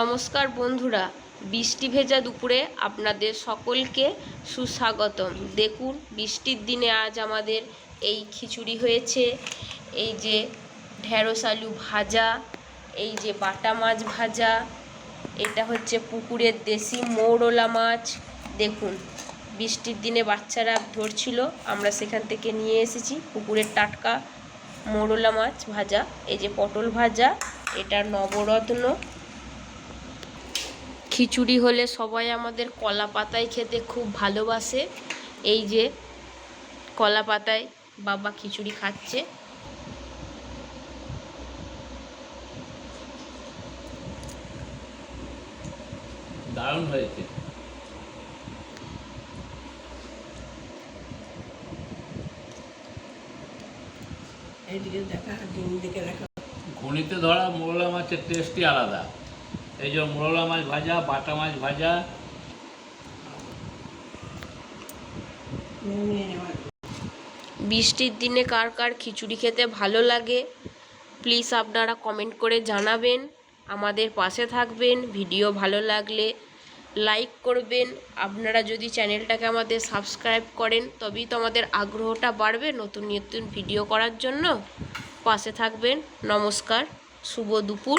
নমস্কার বন্ধুরা, বৃষ্টি ভেজা দুপুরে আপনাদের সকলকে সুস্বাগতম। দেখুন, বৃষ্টির দিনে আজ আমাদের এই খিচুড়ি হয়েছে, এই যে ঢেঁড়স আলু ভাজা, এই যে বাটা মাছ ভাজা, এটা হচ্ছে পুকুরের দেশি মৌরলা মাছ। দেখুন, বৃষ্টির দিনে বাচ্চারা ধরছিল, আমরা সেখান থেকে নিয়ে এসেছি পুকুরের টাটকা মৌরলা মাছ ভাজা, এই যে পটল ভাজা, এটা নবরত্ন খিচুড়ি হলে সবাই আমাদের কলা পাতায় খেতে খুব ভালোবাসে। এই যে কলা পাতায় বাবা খিচুড়ি খাচ্ছে। দারুণ হয়েছে। এইদিকে দেখা ডিম দিকে দেখা। ঘুনিতে ধরা মোরলা মাছের টেস্টই আলাদা। এই যে মোরলা মাছ ভাজা, বাটা মাছ ভাজা। বৃষ্টির দিনে কার কার খিচুড়ি খেতে ভালো লাগে প্লিজ আপনারা কমেন্ট করে জানাবেন। আমাদের পাশে থাকবেন ভিডিও ভালো লাগলে লাইক করবেন। আপনারা যদি চ্যানেলটাকে আমাদের সাবস্ক্রাইব করেন, তবেই তো আমাদের আগ্রহটা বাড়বে নতুন নতুন ভিডিও করার জন্য। পাশে থাকবেন, নমস্কার, শুভ দুপুর।